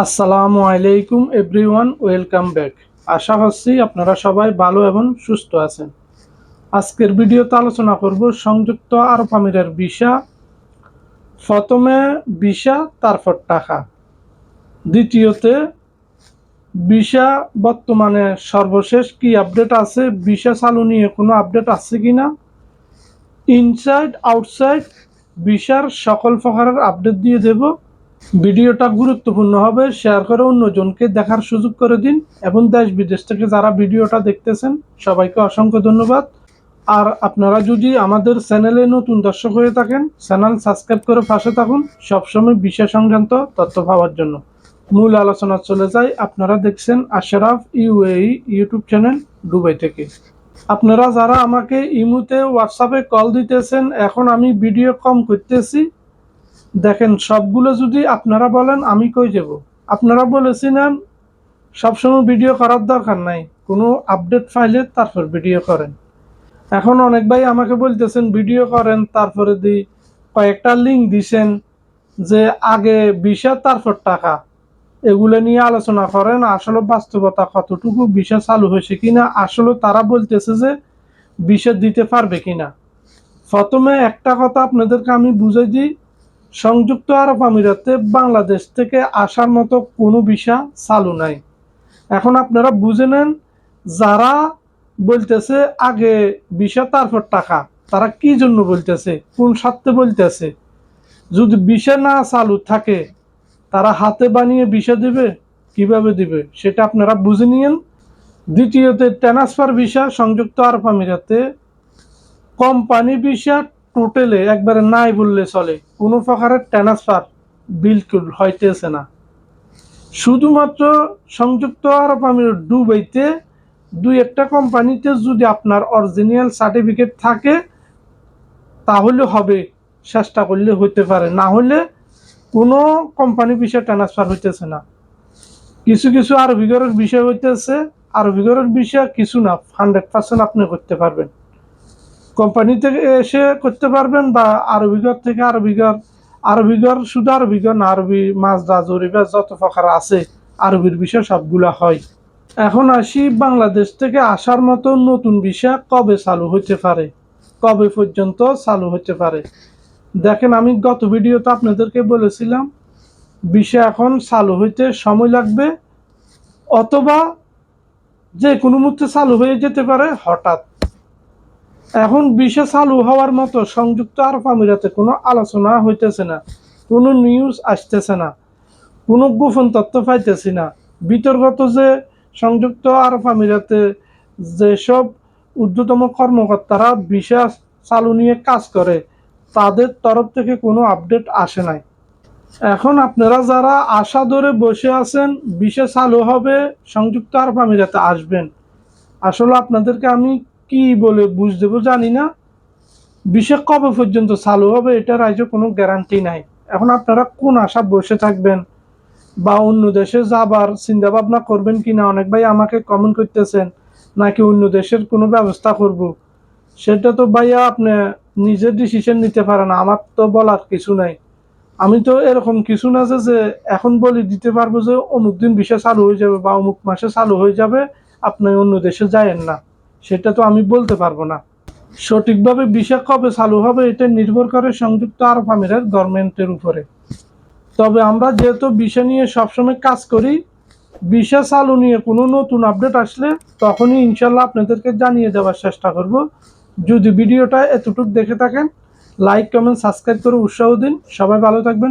আসসালামু আলাইকুম everyone, welcome back. আশা করছি আপনারা সবাই ভালো এবং সুস্থ আছেন। আজকের ভিডিওতে আলোচনা করব সংযুক্ত আরব আমিরের ভিসা। প্রথমে ভিসা, তারপর টাকা। দ্বিতীয়তে, ভিসা বর্তমানে সর্বশেষ কি আপডেট আছে? ভিসা চালু নিয়ে কোনো আপডেট আছে কি না? ইনসাইড, আউটসাইড, ভিসার সকল প্রকারের আপডেট দিয়ে দেব। ভিডিওটা গুরুত্বপূর্ণ হবে শেয়ার করে অন্যজনকে দেখার সুযোগ করে দিন এবং দেশ বিদেশ থেকে যারা ভিডিওটা দেখতেছেন, সবাইকে অসংখ্য ধন্যবাদ। আর আপনারা যদি আমাদের চ্যানেলে নতুন দর্শক হয়ে থাকেন, চ্যানেল সাবস্ক্রাইব করে পাশে থাকুন, সবসময় বিষয় সংক্রান্ত তথ্য পাওয়ার জন্য। মূল আলোচনা চলে যায়, আপনারা দেখছেন Ashraf UAE YouTube channel, Dubai থেকে। আপনারা যারা আমাকে ইমুতে, হোয়াটসঅ্যাপে কল দিতেছেন, এখন আমি ভিডিও কম করতেছি। দেখেন, সবগুলো যদি আপনারা বলেন, আমি কই যাব? আপনারা বলেছিলেন সবসময় ভিডিও করার দরকার নাই। কোনো আপডেট ফাইলে তারপর ভিডিও করেন। এখন অনেক ভাই আমাকে বলতেছেন ভিডিও করেন, তারপরে দি কয়েকটা লিঙ্ক দিছেন যে আগে বিষয় তারপর টাকা। এগুলো নিয়ে আলোচনা করেন, আসলে বাস্তবতা কতটুকু বিষয় চালু হয়েছে কিনা, আসলে তারা বলতেছে যে বিষয় দিতে পারবে কিনা। প্রথমে একটা কথা আপনাদেরকে আমি বুঝাই দিই সংযুক্ত আরব আমিরাতে বাংলাদেশ থেকে আসার মতো কোনো ভিসা চালু নাই। এখন আপনারা বুঝে নেন, যারা বলতেছে আগে ভিসা, তারপর টাকা, তারা কি জন্য বলতেছে, কোন স্বার্থে বলতেছে? যদি ভিসা না চালু থাকে, তারা হাতে বানিয়ে ভিসা দিবে? কীভাবে দিবে? সেটা আপনারা বুঝে নিয়েন। দ্বিতীয়তে, ট্রান্সফার ভিসা সংযুক্ত আরব আমিরাতে কোম্পানি ভিসা টোটালে একবারে নাই বললে চলে। কোনো প্রকারের ট্রান্সফার বিলকুল হইতেছে না। শুধুমাত্র সংযুক্ত আরব আমিরাত দুবাইতে দুই একটা কোম্পানিতে যদি আপনার অরিজিনাল সার্টিফিকেট থাকে, তাহলে হবে, চেষ্টা করলে হইতে পারে। না হলে কোনো কোম্পানি বিষয় ট্রান্সফার হইতেছে না। কিছু কিছু আরবিগরের বিষয় হইতেছে আরবিগরের বিষয় কিছু না হান্ড্রেড পার্সেন্ট আপনি করতে পারবেন। কোম্পানি থেকে এসে করতে পারবেন বা আরবিগর থেকে আরবিগর আরবিগর শুধু আরবিগর না, আরবি মাজদা জরিবা যত প্রকার আছে আরবির বিষয় সবগুলা হয়। এখন আসি বাংলাদেশ থেকে আসার মতো নতুন বিষয় কবে চালু হতে পারে? কবে পর্যন্ত চালু হতে পারে? দেখেন, আমি গত ভিডিওতে আপনাদেরকে বলেছিলাম, বিষয় এখন চালু হইতে সময় লাগবে, অথবা যে কোনো মুহূর্তে চালু হয়ে যেতে পারে, হঠাৎ। এখন বিষয় চালু হওয়ার মতো সংযুক্ত আরব আমিরাতে কোনো আলোচনা হইতেছে না, কোনো নিউজ আসতেছে না, কোনো গোপন তথ্য পাইতেছি না। বিতর্কত যে সংযুক্ত আরব আমিরাতে যেসব ঊর্ধ্বতম কর্মকর্তারা বিষয় চালু নিয়ে কাজ করে, তাদের তরফ থেকে কোনো আপডেট আসে নাই। এখন আপনারা যারা আশা ধরে বসে আছেন বিষয় চালু হবে, সংযুক্ত আরব আমিরাতে আসবেন। আসলে আপনাদেরকে আমি কি বলে বুঝ দেবো জানি না। বিশেষ কবে পর্যন্ত চালু হবে এটার আজও কোনো গ্যারান্টি নাই। এখন আপনারা কোন আশা বসে থাকবেন? বা অন্য দেশে যাবার চিন্তা ভাবনা করবেন কি না? অনেক ভাই আমাকে কমেন্ট করতেছেন, নাকি অন্য দেশের কোনো ব্যবস্থা করব? সেটা তো ভাইয়া আপনি নিজের ডিসিশন নিতে পারেন আমার তো বলার কিছু নাই। আমি তো এরকম কিছু না যে যে এখন বলি দিতে পারব যে অমুক দিন বিষয় চালু হয়ে যাবে বা অমুক মাসে চালু হয়ে যাবে, আপনি অন্য দেশে যায়েন না। সেটা তো আমি বলতে পারব না। সঠিকভাবে বিষয় কবে চালু হবে, এটা নির্ভর করে সংযুক্ত আরব আমিরাত গভর্নমেন্টের উপরে। তবে আমরা যেহেতু বিষয় নিয়ে সবসময় কাজ করি বিষয় চালু নিয়ে কোনো নতুন আপডেট আসলে তখনই ইনশাল্লাহ আপনাদেরকে জানিয়ে দেওয়ার চেষ্টা করব। যদি ভিডিওটা এতটুকু দেখে থাকেন লাইক কমেন্ট সাবস্ক্রাইব করে উৎসাহ দিন। সবাই ভালো থাকবেন।